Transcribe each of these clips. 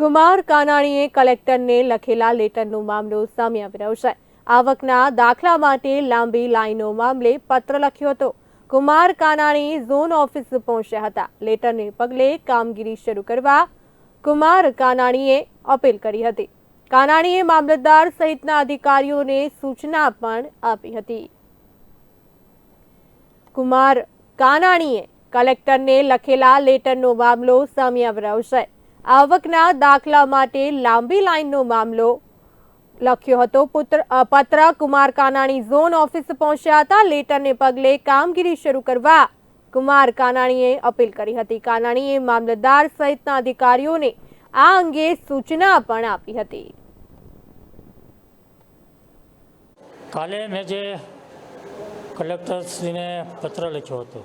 કુમાર કાનાણીએ કલેક્ટરને લખેલા લેટરનો મામલો સામે આવી રહ્યો છે. આવકના દાખલા માટે લાંબી લાઈનો મામલે પત્ર લખ્યો હતો. કુમાર કાનાણી ઝોન ઓફિસ પહોંચ્યા હતા. લેટરને પગલે કામગીરી શરૂ કરવા કુમાર કાનાણીએ અપીલ કરી હતી. કાનાણીએ મામલતદાર સહિતના અધિકારીઓને સૂચના પણ આપી હતી. કુમાર કાનાણીએ કલેક્ટરને લખેલા લેટરનો મામલો સામે આવી રહ્યો છે. આવકના દાખલા માટે લાંબી લાઇનનો મામલો લખ્યો હતો. પુત્ર કુમાર કાનાણી ઝોન ઓફિસ પહોંચ્યા હતા. લેટરને પગલે કામગીરી શરૂ કરવા કુમાર કાનાણીએ અપીલ કરી હતી. કાનાણીએ મામલતદાર સહિતના અધિકારીઓને આ અંગે સૂચના પણ આપી હતી. કાલે મેં જે કલેક્ટરશ્રીને પત્ર લખ્યો હતો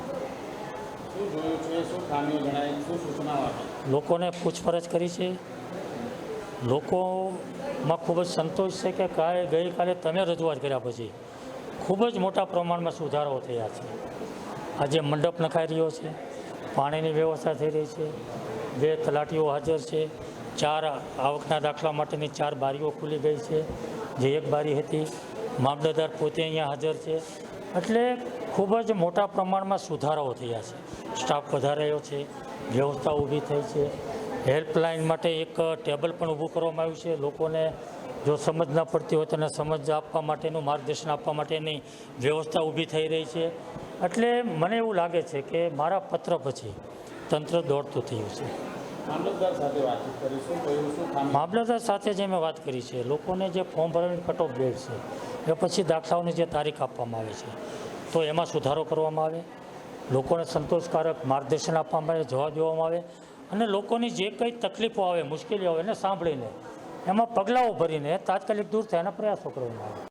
લોકોને પૂછપરછ કરી છે. લોકોમાં ખૂબ જ સંતોષ છે કે કાલે ગઈકાલે તમે રજૂઆત કર્યા પછી ખૂબ જ મોટા પ્રમાણમાં સુધારાઓ થયા છે. આજે મંડપ નખાઈ રહ્યો છે. પાણીની વ્યવસ્થા થઈ રહી છે. બે તલાટીઓ હાજર છે. ચાર આવકના દાખલા માટેની ચાર બારીઓ ખુલી ગઈ છે. જે એક બારી હતી. મામલતદાર પોતે અહીંયા હાજર છે. એટલે ખૂબ જ મોટા પ્રમાણમાં સુધારાઓ થયા છે. સ્ટાફ વધારાયો છે વ્યવસ્થા ઊભી થઈ છે. હેલ્પલાઇન માટે એક ટેબલ પણ ઊભું કરવામાં આવ્યું છે. લોકોને જો સમજ ન પડતી હોય તેને સમજ આપવા માટેનું માર્ગદર્શન આપવા માટેની વ્યવસ્થા ઊભી થઈ રહી છે. એટલે મને એવું લાગે છે કે મારા પત્ર પછી તંત્ર દોડતું થયું છે. મામલતદાર સાથે જે મેં વાત કરી છે લોકોને જે ફોર્મ ભરવાની કટ ઓફ ડેટ છે એ પછી દાખલાઓની જે તારીખ આપવામાં આવે છે તો એમાં સુધારો કરવામાં આવે. લોકોને સંતોષકારક માર્ગદર્શન આપવામાં આવે જવાબ દેવામાં આવે અને લોકોની જે કંઈ તકલીફો આવે, મુશ્કેલીઓ આવે એને સાંભળીને, એમાં પગલાઓ ભરીને તાત્કાલિક દૂર થયાના પ્રયાસો કરવામાં આવે.